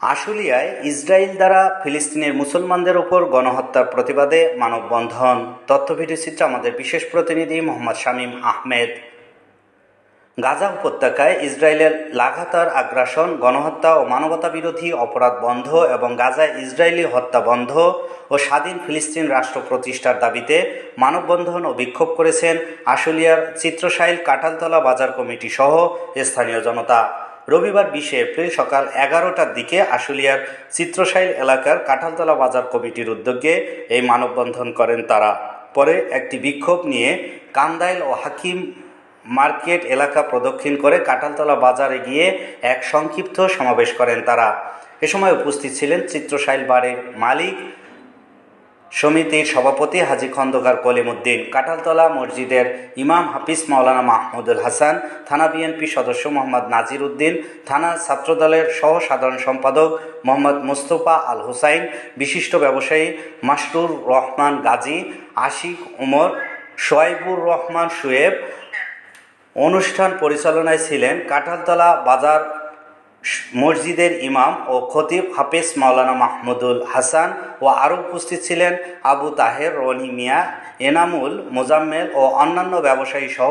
আশুলিয়ায় Israel দ্বারা ফিলিস্তিনের মুসলমানদের ওপর গণহত্যার প্রতিবাদে মানববন্ধন। তথ্য ভিডিও চিত্র আমাদের বিশেষ প্রতিনিধি মোহাম্মদ শামীম আহমেদ। গাজা উপত্যকায় ইসরায়েলের লাগাতার আগ্রাসন, গণহত্যা ও মানবতা বিরোধী অপরাধ বন্ধ এবং গাজায় ইসরায়েলি হত্যা বন্ধ ও স্বাধীন ফিলিস্তিন রাষ্ট্র প্রতিষ্ঠার দাবিতে মানববন্ধন ও বিক্ষোভ করেছেন আশুলিয়ার চিত্রশাইল কাঁঠালতলা বাজার কমিটি সহ স্থানীয় জনতা। রবিবার বিশে এপ্রিল সকাল এগারোটার দিকে আশুলিয়ার চিত্রশাইল এলাকার কাঁঠালতলা বাজার কমিটির উদ্যোগে এই মানববন্ধন করেন তারা। পরে একটি বিক্ষোভ নিয়ে কান্দাইল ও হাকিম মার্কেট এলাকা প্রদক্ষিণ করে কাঁঠালতলা বাজারে গিয়ে এক সংক্ষিপ্ত সমাবেশ করেন তারা। এ সময় উপস্থিত ছিলেন চিত্রশাইল বাড়ির মালিক সমিতির সভাপতি হাজী খন্দকার কলিমুদ্দিন, কাঁঠালতলা মসজিদের ইমাম হাফিজ মাওলানা মাহমুদুল হাসান, থানা বিএনপি সদস্য মোহাম্মদ নাজির উদ্দিন, থানা ছাত্রদলের সহ সাধারণ সম্পাদক মোহাম্মদ মুস্তফা আল হুসাইন, বিশিষ্ট ব্যবসায়ী মাসরুর রহমান গাজী, আশিক উমর, সোয়াইবুর রহমান শুয়েব অনুষ্ঠান পরিচালনায় ছিলেন কাঁঠালতলা বাজার মসজিদের ইমাম ও খতিব হাফেজ মাওলানা মাহমুদুল হাসান ও আরও উপস্থিত ছিলেন আবু তাহের, রনি মিয়া, এনামুল, মোজাম্মেল ও অন্যান্য ব্যবসায়ী সহ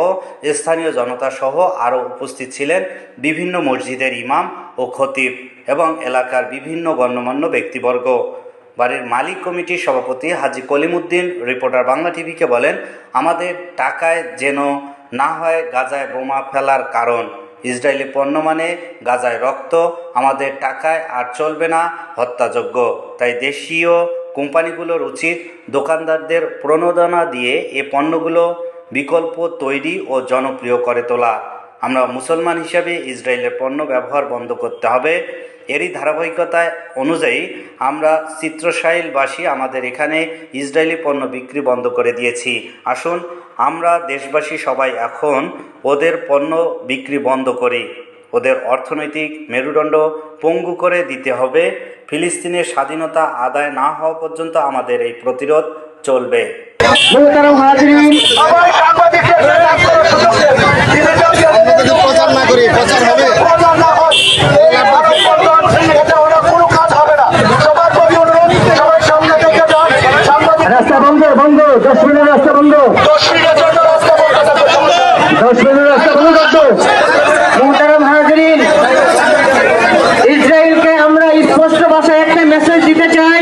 স্থানীয় জনতা সহ আরও উপস্থিত ছিলেন বিভিন্ন মসজিদের ইমাম ও খতিব এবং এলাকার বিভিন্ন গণ্যমান্য ব্যক্তিবর্গ। বাড়ির মালিক কমিটির সভাপতি হাজী কলিমুদ্দিন, রিপোর্টার বাংলা টিভিকে বলেন, আমাদের টাকায় যেন না হয় গাজায় বোমা ফেলার কারণ। ইসরায়েলি পণ্য মানে গাজায় রক্ত, আমাদের টাকায় আর চলবে না হত্যাযোগ্য তাই দেশীয় কোম্পানিগুলোর উচিত দোকানদারদের প্রণোদনা দিয়ে এ পণ্যগুলো বিকল্প তৈরি ও জনপ্রিয় করে তোলা। আমরা মুসলমান হিসাবে ইসরায়েলের পণ্য ব্যবহার বন্ধ করতে হবে। এরই ধারাবাহিকতায় অনুযায়ী আমরা চিত্রসাইলবাসী আমাদের এখানে ইসরায়েলি পণ্য বিক্রি বন্ধ করে দিয়েছি। আসুন, আমরা দেশবাসী সবাই এখন ওদের পণ্য বিক্রি বন্ধ করি। ওদের অর্থনৈতিক মেরুদণ্ড পঙ্গু করে দিতে হবে। ফিলিস্তিনের স্বাধীনতা আদায় না হওয়া পর্যন্ত আমাদের এই প্রতিরোধ চলবে। বন্ধ বন্ধ দশ মিনিটের রাস্তা বন্ধ। দশ মিনিটের রাস্তা বন্ধ করতো মোহতারাম হাজরিন ইসরায়েলকে আমরা স্পষ্ট ভাষায় একটা মেসেজ দিতে চাই।